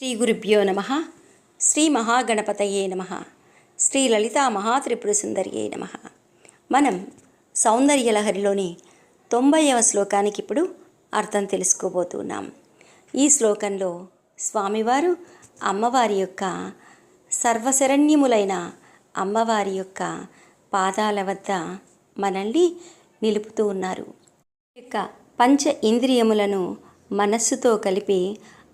శ్రీ గురుభ్యో నమ. శ్రీ మహాగణపతయే నమ. శ్రీ లలితా మహాత్రిపుర సుందరియే నమ. మనం సౌందర్యలహరిలోని తొంభైవ శ్లోకానికి ఇప్పుడు అర్థం తెలుసుకోబోతున్నాం. ఈ శ్లోకంలో స్వామివారు అమ్మవారి యొక్క సర్వశరణ్యములైన అమ్మవారి యొక్క పాదాల వద్ద మనల్ని నిలుపుతూ ఉన్నారు. యొక్క పంచ ఇంద్రియములను మనస్సుతో కలిపి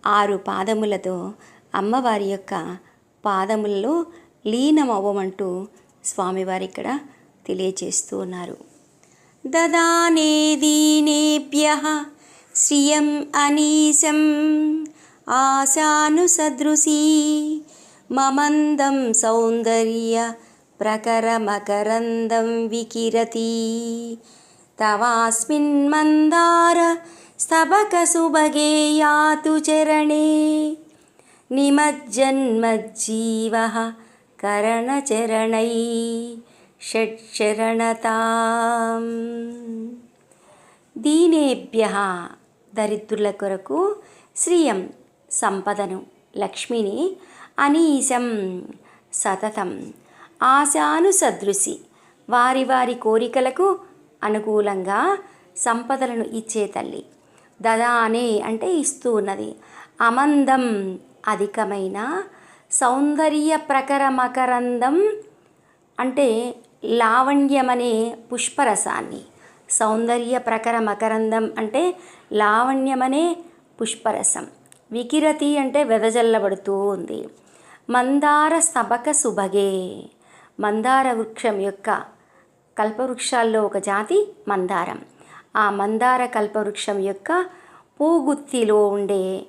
ఆరు పాదములతో అమ్మవారి యొక్క పాదములలో లీనమవ్వమంటూ స్వామివారు ఇక్కడ తెలియచేస్తూ ఉన్నారు. దదానే దీనేభ్య శ్రియం అనీశం ఆశానుసదృశీ మమందం సౌందర్య ప్రకరమకరందం వికిరతి. తవాస్మిన్ మందార స్తబకసుభగే యాతు చరణే నిమజ్జన్మజ్జీవ కరణచరణై షట్చరణతాం దీనేభ్య దరిద్రుల కొరకు శ్రియం సంపదను లక్ష్మిని అనీశం సతతం ఆశానుసదృశి వారి వారి కోరికలకు అనుకూలంగా సంపదలను ఇచ్చే తల్లి. దదానే అంటే ఇస్తూ ఉన్నది. అమందం అధికమైన సౌందర్య ప్రకరమకరందం అంటే లావణ్యమనే పుష్పరసాన్ని. సౌందర్య ప్రకర మకరందం అంటే లావణ్యమనే పుష్పరసం. వికిరతి అంటే వెదజల్లబడుతూ ఉంది. మందార స్తబక సుభగే. మందార వృక్షం యొక్క కల్పవృక్షాల్లో ఒక జాతి మందారం. ఆ మందార కల్పవృక్షం యొక్క పూగుత్తిలో ఉండే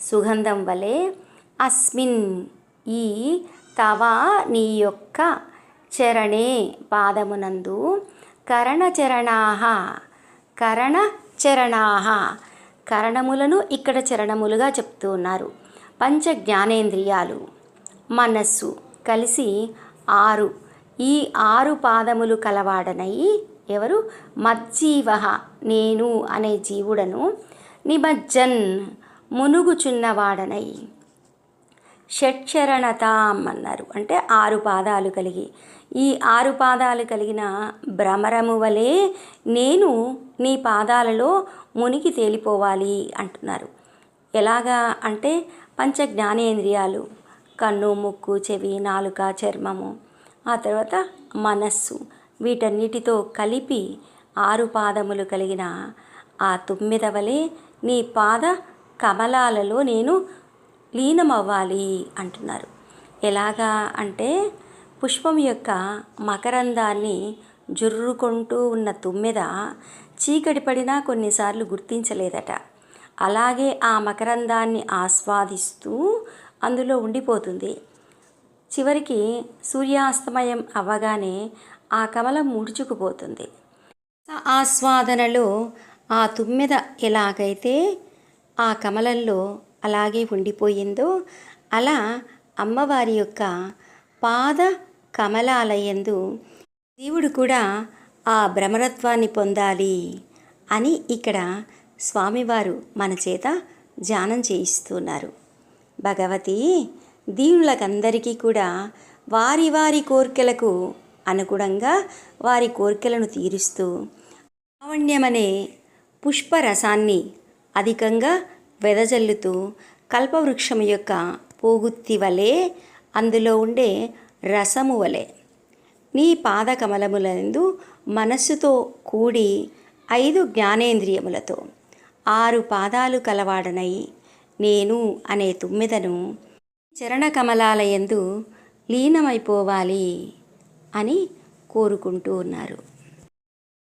సుగంధం వలె అస్మిన్ ఈ తవ నీ యొక్క చరణే పాదమునందు కరణచరణాహ కరణచరణాహ కరణములను ఇక్కడ చరణములుగా చెప్తూ ఉన్నారు. పంచ జ్ఞానేంద్రియాలు మనస్సు కలిసి ఆరు. ఈ ఆరు పాదములు కలవాడనై ఎవరు? మజ్జీవ నేను అనే జీవుడను నిమజ్జన్ మునుగుచున్నవాడనై. షట్చరణతాం అన్నారు. అంటే ఆరు పాదాలు కలిగి. ఈ ఆరు పాదాలు కలిగిన భ్రమరము వలె నేను నీ పాదాలలో మునిగి తేలిపోవాలి అంటున్నారు. ఎలాగా? అంటే పంచ జ్ఞానేంద్రియాలు కన్ను ముక్కు చెవి నాలుక చర్మము ఆ తర్వాత మనస్సు వీటన్నిటితో కలిపి ఆరు పాదములు కలిగిన ఆ తుమ్మిద వలె నీ పాద కమలాలలో నేను లీనమవ్వాలి అంటున్నారు. ఎలాగా అంటే పుష్పం యొక్క మకరందాన్ని జుర్రుకుంటూ ఉన్న తుమ్మెద చీకటి పడినా కొన్నిసార్లు గుర్తించలేదట. అలాగే ఆ మకరందాన్ని ఆస్వాదిస్తూ అందులో ఉండిపోతుంది. చివరికి సూర్యాస్తమయం అవ్వగానే ఆ కమలం ముడుచుకుపోతుంది. ఆస్వాదనలో ఆ తుమ్మెద ఎలాగైతే ఆ కమలంలో అలాగే ఉండిపోయిందో అలా అమ్మవారి యొక్క పాద కమలాలయందు జీవుడు కూడా ఆ భ్రమరత్వాన్ని పొందాలి అని ఇక్కడ స్వామివారు మన చేత ధ్యానం చేయిస్తున్నారు. భగవతి దీనులకందరికీ కూడా వారి వారి కోరికలకు అనుగుణంగా వారి కోరికలను తీరుస్తూ లావణ్యమనే పుష్పరసాన్ని అధికంగా వెదజల్లుతూ కల్పవృక్షం యొక్క పోగుత్తి వలె అందులో ఉండే రసము వలె నీ పాదకమలములందు మనస్సుతో కూడి ఐదు జ్ఞానేంద్రియములతో ఆరు పాదాలు కలవాడనై నేను అనే తుమ్మెదను చరణకమలాలయందు లీనమైపోవాలి. అని కోరుకుంటూ ఉన్నారు.